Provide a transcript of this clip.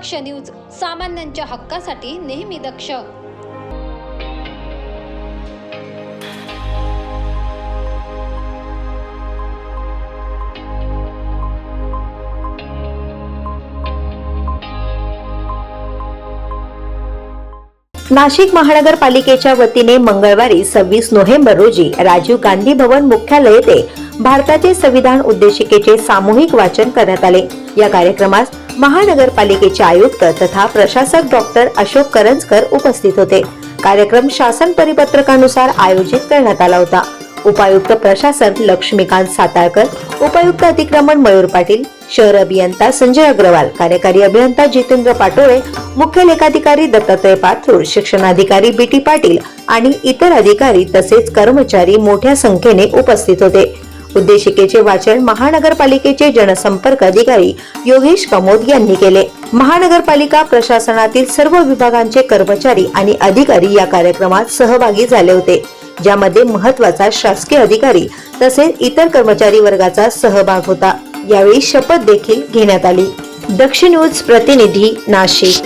दक्ष news सामान्यांच्या हक्कासाठी नेहमी दक्ष. नाशिक महानगरपालिकेच्या वतीने मंगळवारी सव्वीस नोव्हेंबर रोजी राजीव गांधी भवन मुख्यालय येथे भारताचे संविधान उद्देशिकेचे सामूहिक वाचन करण्यात आले. या कार्यक्रमास महानगरपालिकेचे आयुक्त तथा प्रशासक डॉक्टर अशोक करंजकर उपस्थित होते. कार्यक्रम शासन परिपत्रकानुसार आयोजित करण्यात आला होता. उपायुक्त प्रशासन लक्ष्मीकांत साताळकर उपायुक्त अतिक्रमण मयूर पाटील शहर अभियंता संजय अग्रवाल कार्यकारी अभियंता जितेंद्र पाटोळे मुख्य लेखाधिकारी दत्तात्रय पाथरूड शिक्षणाधिकारी बी टी पाटील आणि इतर अधिकारी तसेच कर्मचारी मोठ्या संख्येने उपस्थित होते. उद्देशिकेचे वाचन महानगरपालिकेचे जनसंपर्क अधिकारी योगेश कमोद यांनी केले. महानगरपालिका प्रशासनातील सर्व विभागांचे कर्मचारी आणि अधिकारी या कार्यक्रमात सहभागी झाले होते ज्यामध्ये महत्त्वाचा शासकीय अधिकारी तसेच इतर कर्मचारी वर्गाचा सहभाग होता. यावेळी शपथ देखील घेण्यात आली. दक्षिण न्यूज प्रतिनिधी नाशिक.